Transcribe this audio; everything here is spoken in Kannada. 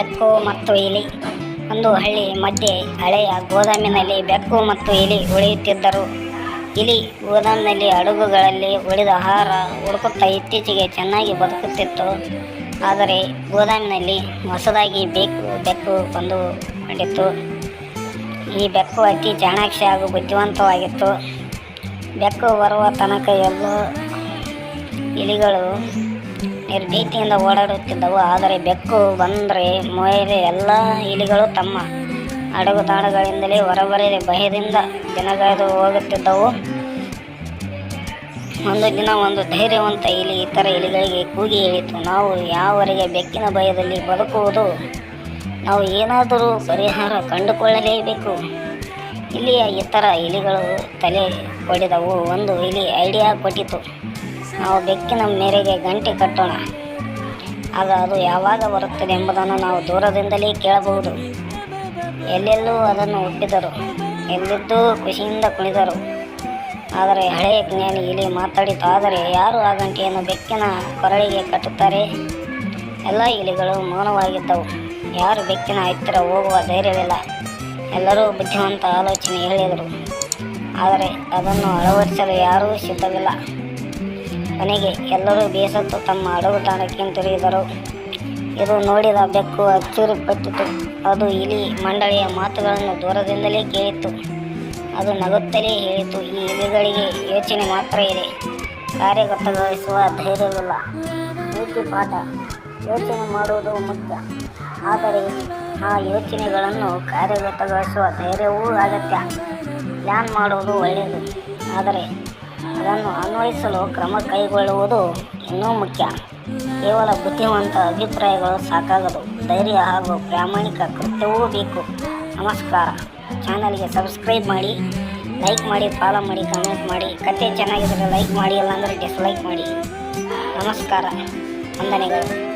ಬೆಕ್ಕು ಮತ್ತು ಇಲಿ. ಒಂದು ಹಳ್ಳಿ ಮಧ್ಯೆ ಹಳೆಯ ಗೋದಾಮಿನಲ್ಲಿ ಬೆಕ್ಕು ಮತ್ತು ಇಲಿ ಉಳಿಯುತ್ತಿದ್ದರು. ಇಲಿ ಗೋದಾಮಿನಲ್ಲಿ ಹಡಗುಗಳಲ್ಲಿ ಉಳಿದ ಆಹಾರ ಹುಡುಕುತ್ತಾ ಇತ್ತೀಚೆಗೆ ಚೆನ್ನಾಗಿ ಬದುಕುತ್ತಿತ್ತು. ಆದರೆ ಗೋದಾಮಿನಲ್ಲಿ ಹೊಸದಾಗಿ ಬೇಕು ಬೆಕ್ಕು ಬಂದು ಕಂಡಿತ್ತು ಈ ಬೆಕ್ಕು ಅತಿ ಚಾಣಾಕ್ಷಿ ಹಾಗೂ ಬುದ್ಧಿವಂತವಾಗಿತ್ತು. ಬೆಕ್ಕು ಬರುವ ತನಕ ಎಲ್ಲ ಇಲಿಗಳು ನಿರ್ಭೀತಿಯಿಂದ ಓಡಾಡುತ್ತಿದ್ದವು. ಆದರೆ ಬೆಕ್ಕು, ಬಂದರೆ ಮೊಯರೆ ಎಲ್ಲ ಇಲಿಗಳು ತಮ್ಮ ಅಡಗುತಾಣಗಳಿಂದಲೇ ಹೊರಬರದೆ ಭಯದಿಂದ ದಿನಗಳೆದು ಹೋಗುತ್ತಿದ್ದವು. ಒಂದು ದಿನ ಒಂದು ಧೈರ್ಯವಂತ ಇಲಿ ಇತರ ಇಲಿಗಳಿಗೆ ಕೂಗಿ ಹೇಳಿತು, ನಾವು ಯಾವರೆಗೆ ಬೆಕ್ಕಿನ ಭಯದಲ್ಲಿ ಬದುಕುವುದು? ನಾವು ಏನಾದರೂ ಪರಿಹಾರ ಕಂಡುಕೊಳ್ಳಲೇಬೇಕು? ಇಲ್ಲಿಯ ಇತರ ಇಲಿಗಳು ತಲೆ ಕೊಡಿದವು ಒಂದು ಇಲಿ ಐಡಿಯಾ ಕೊಟ್ಟಿತು ನಾವು ಬೆಕ್ಕಿನ ಮೇರೆಗೆ ಗಂಟೆ ಕಟ್ಟೋಣ. ಆಗ ಅದು ಯಾವಾಗ ಬರುತ್ತದೆ ಎಂಬುದನ್ನು ನಾವು ದೂರದಿಂದಲೇ ಕೇಳಬಹುದು. ಎಲ್ಲೆಲ್ಲೂ ಅದನ್ನು ಒಪ್ಪಿದರು ಎಲ್ಲಿದ್ದೂ ಖುಷಿಯಿಂದ ಕುಣಿದರು. ಆದರೆ ಹಳೆಯ ಜ್ಞಾನಿ ಇಲ್ಲಿ ಮಾತಾಡಿತು, ಆದರೆ ಯಾರು ಆ ಗಂಟೆಯನ್ನು ಬೆಕ್ಕಿನ ಕೊರಳಿಗೆ ಕಟ್ಟುತ್ತಾರೆ? ಎಲ್ಲ ಇಲಿಗಳು ಮೌನವಾಗಿದ್ದವು. ಯಾರು ಬೆಕ್ಕಿನ ಹತ್ತಿರ ಹೋಗುವ ಧೈರ್ಯವಿಲ್ಲ. ಎಲ್ಲರೂ ಬುದ್ಧಿವಂತ ಆಲೋಚನೆ ಹೇಳಿದರು. ಆದರೆ ಅದನ್ನು ಅಳವಡಿಸಲು ಯಾರೂ ಸಿದ್ಧವಿಲ್ಲ. ಕೊನೆಗೆ ಎಲ್ಲರೂ ಬೇಸತ್ತು ತಮ್ಮ ಅಡಗುತಾಣಕ್ಕೆ ಹಿಂತಿರುಗಿದರು ಇದು ನೋಡಿದ ಬೆಕ್ಕು ಅಚ್ಚರಿಪಟ್ಟಿತು. ಅದು ಇಲಿ ಮಂಡಳಿಯ ಮಾತುಗಳನ್ನು ದೂರದಿಂದಲೇ ಕೇಳಿತು ಅದು ನಗುತ್ತಲೇ ಹೇಳಿತು. ಈ ಇಲಿಗಳಿಗೆ ಯೋಚನೆ ಮಾತ್ರ ಇದೆ. ಕಾರ್ಯಗತಗೊಳಿಸುವ ಧೈರ್ಯವಿಲ್ಲ. ನೀತಿ ಪಾಠ ಯೋಚನೆ ಮಾಡುವುದು ಮುಖ್ಯ. ಆದರೆ ಆ ಯೋಚನೆಗಳನ್ನು ಕಾರ್ಯಗತಗೊಳಿಸುವ ಧೈರ್ಯವೂ ಅಗತ್ಯ. ಪ್ಲ್ಯಾನ್ ಮಾಡುವುದು ಒಳ್ಳೆಯದು. ಆದರೆ ಅದನ್ನು ಅನ್ವಯಿಸಲು ಕ್ರಮ ಕೈಗೊಳ್ಳುವುದು ಇನ್ನೂ ಮುಖ್ಯ. ಕೇವಲ ಬುದ್ಧಿವಂತ ಅಭಿಪ್ರಾಯಗಳು ಸಾಕಾಗದು. ಧೈರ್ಯ ಹಾಗೂ ಪ್ರಾಮಾಣಿಕ ಕೃತ್ಯವೂ ಬೇಕು. ನಮಸ್ಕಾರ. ಚಾನಲ್ಗೆ ಸಬ್ಸ್ಕ್ರೈಬ್ ಮಾಡಿ, ಲೈಕ್ ಮಾಡಿ, ಫಾಲೋ ಮಾಡಿ, ಕಮೆಂಟ್ ಮಾಡಿ. ಕತೆ ಚೆನ್ನಾಗಿದ್ದರೆ ಲೈಕ್ ಮಾಡಿ, ಇಲ್ಲಾಂದರೆ ಡಿಸ್ಲೈಕ್ ಮಾಡಿ. ನಮಸ್ಕಾರ. ವಂದನೆಗಳು.